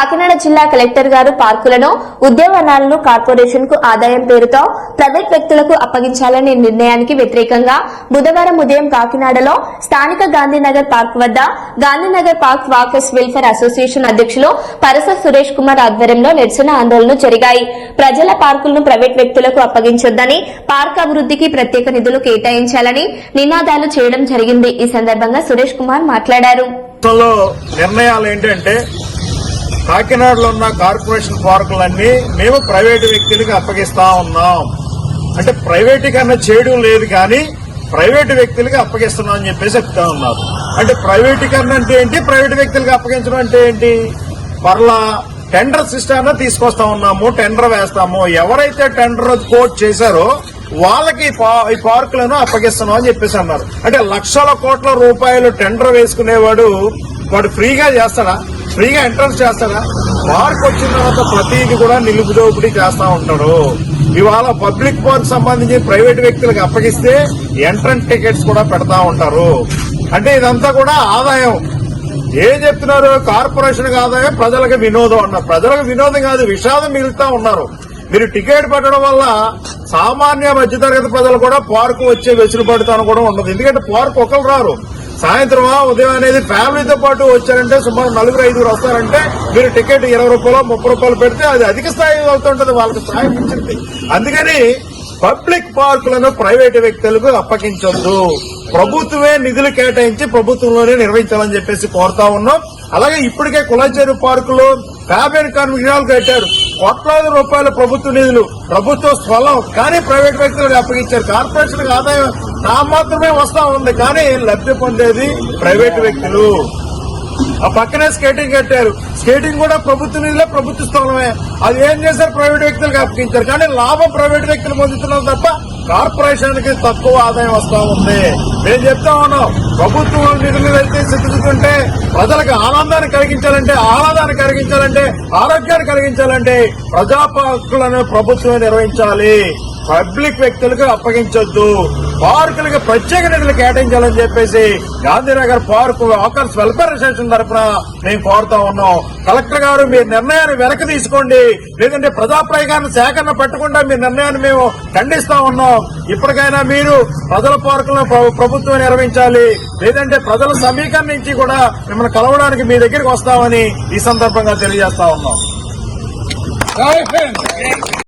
కాకినాడ జిల్లా కలెక్టర్ గారు పార్కులను ఉద్యానవనాలను కార్పొరేషన్కు ఆదాయం పేరుతో ప్రైవేట్ వ్యక్తులకు అప్పగించాలనే నిర్ణయానికి వ్యతిరేకంగా బుధవారం ఉదయం కాకినాడలో స్థానిక గాంధీనగర్ పార్క్ వద్ద Gandhinagar park walkers welfare association అధ్యక్షులు పరస సురేష్ కుమార్ ఆధ్వర్యంలో నిరసన ఆందోళనలు జరిగాయి. ప్రజల పార్కులను ప్రైవేట్ వ్యక్తులకు అప్పగించొద్దని పార్క్ అభివృద్ధికి ప్రత్యేక నిధులు కేటాయించాలని నినాదాలు చేయడం జరిగింది. ఈ సందర్భంగా సురేష్ కుమార్ మాట్లాడారు. నిర్ణయాలు ఏంటంటే కాకినాడలో ఉన్న కార్పొరేషన్ పార్కులన్నీ మేము ప్రైవేటు వ్యక్తులకు అప్పగిస్తా ఉన్నాం. అంటే ప్రైవేటీకరణ చేయడం లేదు కానీ ప్రైవేటు వ్యక్తులకు అప్పగిస్తున్నాం అని చెప్పేసి చెప్తా ఉన్నారు. అంటే ప్రైవేటీకరణ అంటే ఏంటి? ప్రైవేటు వ్యక్తులకు అప్పగించడం అంటే ఏంటి? మరలా టెండర్ సిస్టమ్ తీసుకొస్తా ఉన్నాము టెండర్ వేస్తాము. ఎవరైతే టెండర్ కోట్ చేశారో వాళ్ళకి ఈ పా- ఈ పార్కులను అప్పగిస్తున్నాం అని చెప్పేసి అన్నారు. అంటే లక్షల కోట్ల రూపాయలు టెండర్ వేసుకునేవాడు వాడు ఫ్రీగా చేస్తాడా? ఫ్రీగా ఎంట్రన్స్ చేస్తాడా? పార్క్ వచ్చిన తర్వాత ప్రతిదీ కూడా నిలుపుదోపిడీ చేస్తా ఉంటాడు. ఇవాళ పబ్లిక్ పార్క్ సంబంధించి ప్రైవేట్ వ్యక్తులకు అప్పగిస్తే ఎంట్రన్స్ టికెట్స్ కూడా పెడతా ఉంటారు. అంటే ఇదంతా కూడా ఆదాయం. ఏం చెప్తున్నారు? కార్పొరేషన్ ఆదాయం ప్రజలకు వినోదం అన్నారు. ప్రజలకు వినోదం కాదు విషాదం మిగులుతా ఉన్నారు. మీరు టికెట్ పెట్టడం వల్ల సామాన్య మధ్యతరగతి ప్రజలు కూడా పార్కు వచ్చే వెసులుబాటుతనం కూడా ఉండదు. ఎందుకంటే పార్క్ ఒకరు రారు. సాయంత్రం ఉదయం అనేది ఫ్యామిలీతో పాటు వచ్చారంటే సుమారు నలుగురు ఐదుగురు వస్తారంటే మీరు టికెట్ ఇరవై రూపాయలు ముప్పై రూపాయలు పెడితే అది అధిక స్థాయి అవుతుంటది వాళ్ళకి స్థాయి ఇచ్చింది. అందుకని పబ్లిక్ పార్కులను ప్రైవేట్ వ్యక్తులకు అప్పగించొద్దు. ప్రభుత్వమే నిధులు కేటాయించి ప్రభుత్వంలోనే నిర్వహించాలని చెప్పేసి కోరుతా ఉన్నాం. అలాగే ఇప్పటికే కులాచేరు పార్కులో యాభై కన్విజనాలు కట్టారు. కోట్లాది రూపాయల ప్రభుత్వ నిధులు. ప్రభుత్వ స్థలం కానీ ప్రైవేట్ వ్యక్తులకు అప్పగించారు. కార్పొరేషన్ ఆదాయం నా మాత్రమే వస్తా ఉంది. కానీ లబ్ధి పొందేది ప్రైవేట్ వ్యక్తులు? ఆ పక్కనే స్కేటింగ్ కట్టారు. స్కేటింగ్ కూడా ప్రభుత్వ నిధులే ప్రభుత్వ స్థలమే. అది ఏం చేశారు? ప్రైవేట్ వ్యక్తులకు అప్పగించారు. కానీ లాభం ప్రైవేట్ వ్యక్తులు పొందుతున్నారు తప్ప కార్పొరేషన్కి తక్కువ ఆదాయం వస్తా ఉంది. మేము చెప్తా ఉన్నాం. ప్రభుత్వం నిధులు వెళ్తే సిద్ధుతుంటే ప్రజలకు ఆనందాన్ని కలిగించాలంటే ఆహ్లాదాన్ని కలిగించాలంటే ఆరోగ్యాన్ని కలిగించాలంటే ప్రజాపాలకులను ప్రభుత్వమే నిర్వహించాలి. పబ్లిక్ వ్యక్తులకు అప్పగించొద్దు. పార్కులకు ప్రత్యేక నిధులు కేటాయించాలని చెప్పేసి Gandhinagar park walkers welfare association తరఫున మేము కోరుతా ఉన్నాం. కలెక్టర్ గారు మీ నిర్ణయాన్ని వెనక్కి తీసుకోండి. లేదంటే ప్రజాప్రయోగాన్ని సేకరణ పెట్టకుండా మీ నిర్ణయాన్ని మేము ఖండిస్తా ఉన్నాం. ఇప్పటికైనా మీరు ప్రజల పార్కులను ప్రభుత్వం నిర్వహించాలి. లేదంటే ప్రజల సమీకరించి కూడా మిమ్మల్ని కలవడానికి మీ దగ్గరికి వస్తామని ఈ సందర్భంగా తెలియజేస్తా ఉన్నాం.